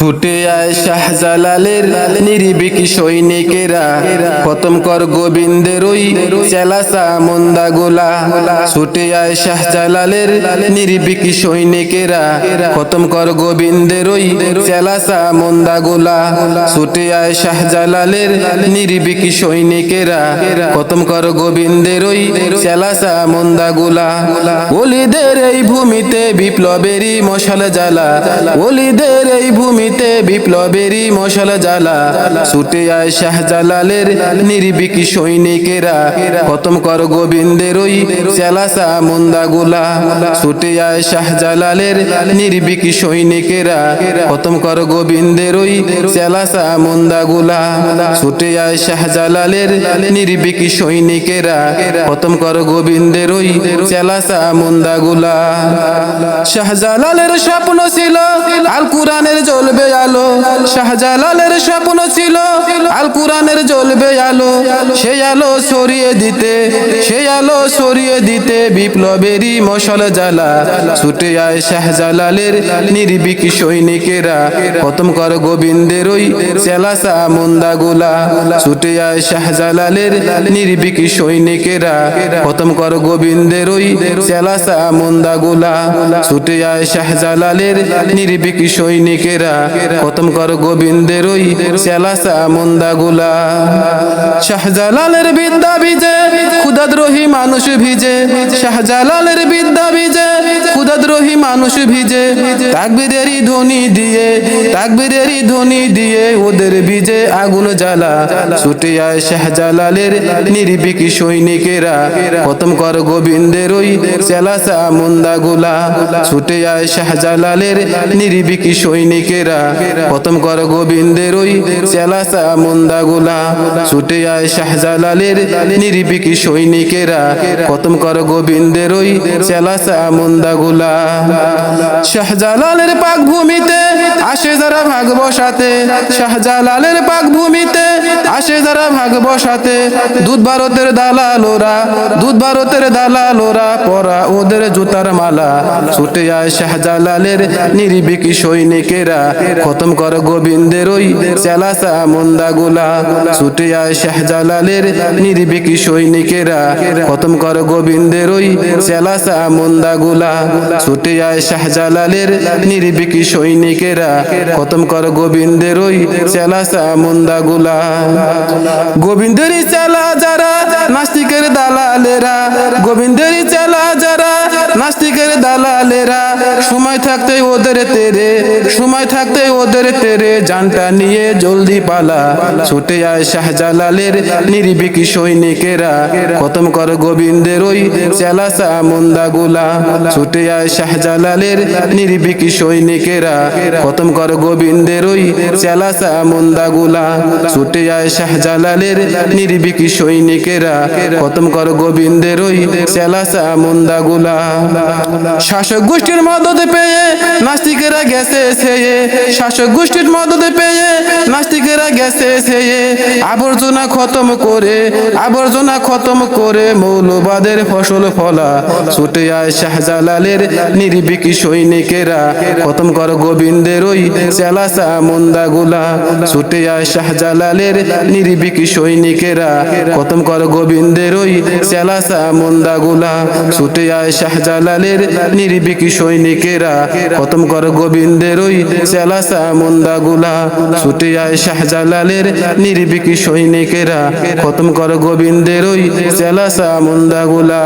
ছুটে আয় শাহজালালের নিরিবিকি সৈনিকেরা। খতম কর গোবিন্দের ওই চেলাসা মন্দা গোলা। ছুটে আয় শাহজালালের নিরিবিকি সৈনিকেরা। খতম কর গোবিন্দের ওই চেলাসা মন্দা গোলা। ছুটে আয় শাহজালালের নিরিবিকি সৈনিকেরা। খতম কর গোবিন্দের ওই চেলাসা মন্দা গোলা। ওলিদের এই ভূমিতে বিপ্লবেরই মশাল জ্বালা। ওলিদের এই ভূমিতে বিপ্লবেরই মশাল জ্বালা। ছুটে আয় শাহজালালের নির্বিকি সৈনিকেরা। খতম কর গোবিন্দের ওই চেলাসা মুন্দা গোলা। ছুটে আয় শাহজালালের নির্বিকি সৈনিকেরা। খতম কর গোবিন্দের ওই চেলাসা মুন্দা গোলা। ছুটে আয় শাহজালালের নির্বিকি সৈনিকেরা। খতম কর গোবিন্দের ওই চেলাসা মুন্দা গোলা। শাহজালালের স্বপ্ন ছিল আল কুরআনের জ্বলবে আলো শাহজালালের স্বপ্ন ছিল আল কুরআনের জ্বলবে আলো, সেই আলো সরিয়ে দিতে, সেই আলো সরিয়ে দিতে বিপ্লবেরই মশাল জ্বালা। ছুটে আয় শাহজালালের নির্বিকি সৈনিকেরা, খতম কর গোবিন্দের ওই চেলাসা মুন্দা গোলা ছুটে আয় শাহজালালের নির্বিকি সৈনিকেরা, খতম কর গোবিন্দের ওই চেলাসা মুন্দা গোলা ছুটে আয় শাহজালালের নির্বিকি সৈনিকেরা, খতম কর গোবিন্দের ওই চেলাসা মুন্দা গোলা। শাহজালালের বিদ্যা বিজে ক্ষুদাদ্রোহী মানুষ ভিজে শাহজালালের বিদ্যা বিজে ক্ষুদাদ্রোহী মানুষ ভিজে, তাকবীরেরই ধ্বনি দিয়ে, তাকবীরেরই ধ্বনি দিয়ে ওদের বীজে আগুন জ্বালা। ছুটে আয় শাহজালালের নির্বিকি সৈনিকেরা, খতম কর গোবিন্দের ওই চেলাসা মুন্দা গোলা ছুটে আয় শাহজালালের নির্বিকি সৈনিকেরা, খতম কর গোবিন্দের ওই চেলাসা মুন্দা গোলা ছুটে আয় শাহজালালের নির্বিকি সৈনিকেরা, খতম কর গোবিন্দের ওই চেলাসা মুন্দা গোলা শাহজালালের পাক ভূমিতে আসে যারা ভাগ বসাতে, শাহজালালের পাক ভূমিতে আসে যারা ভাগ বসাতে, দুধ ভারতের দালালোরা দুধ ভারতের দালালোরা পরা ওদের জুতার মালা। ছুটে আয় শাহজালালের নির্বিকি সৈনিকেরা, খতম কর গোবিন্দের ওই চেলাসা মুন্দা গোলা ছুটে আয় শাহজালালের নির্বিকি সৈনিকেরা, খতম কর গোবিন্দের ওই চেলাসা মুন্দা গোলা ছুটে আয় শাহজালালের নির্বিকি সৈনিকেরা খতম কর গোবিন্দের ওই চেলাসা মুন্দা গুলা। গোবিন্দের চেলা যারা নাস্তিকের দালালেরা গোবিন্দের চেলা নাস্তিকের দালালেরা, সময় থাকতে ওদের তেরে, সময় থাকতে ওদের তেরে, জানটা নিয়ে জলদি পালা। ছুটে আয় শাহজালালের নির্বিকি সৈনিকেরা, খতম কর গোবিন্দের ওই চেলাসা মুন্দা গোলা ছুটে আয় শাহজালালের নির্বিকি সৈনিকেরা, খতম কর গোবিন্দের ওই চেলাসা মুন্দা গোলা ছুটে আয় শাহজালালের নির্বিকি সৈনিকেরা, খতম কর গোবিন্দের ওই চেলাসা মুন্দা গোলা শাসক গোষ্ঠীর মদত পেয়ে নাস্তিকেরা গেছে সে শাসক গোষ্ঠীর মদত পেয়ে গেছে সেয়ে আবর্জনা খতম করে, আবর্জনা খতম করে মৌলবাদের ফসল ফলা। ছুটে আয় শাহজালালের নির্বিকি সৈনিকেরা, খতম কর গোবিন্দের ওই চেলাসা মুন্দা গোলা। ছুটে আয় শাহজালালের নির্বিকি সৈনিকেরা, খতম কর গোবিন্দের ওই চেলাসা মুন্দা গোলা। ছুটে আয় শাহজালালের নির্বিকি সৈনিকেরা, খতম কর গোবিন্দের ওই চেলাসা মুন্দা গোলা। ছুটে আয় শাহজালালের নির্বিকি সৈনিকেরা খতম কর গোবিন্দের ওই চালাসা মুন্দা গোলা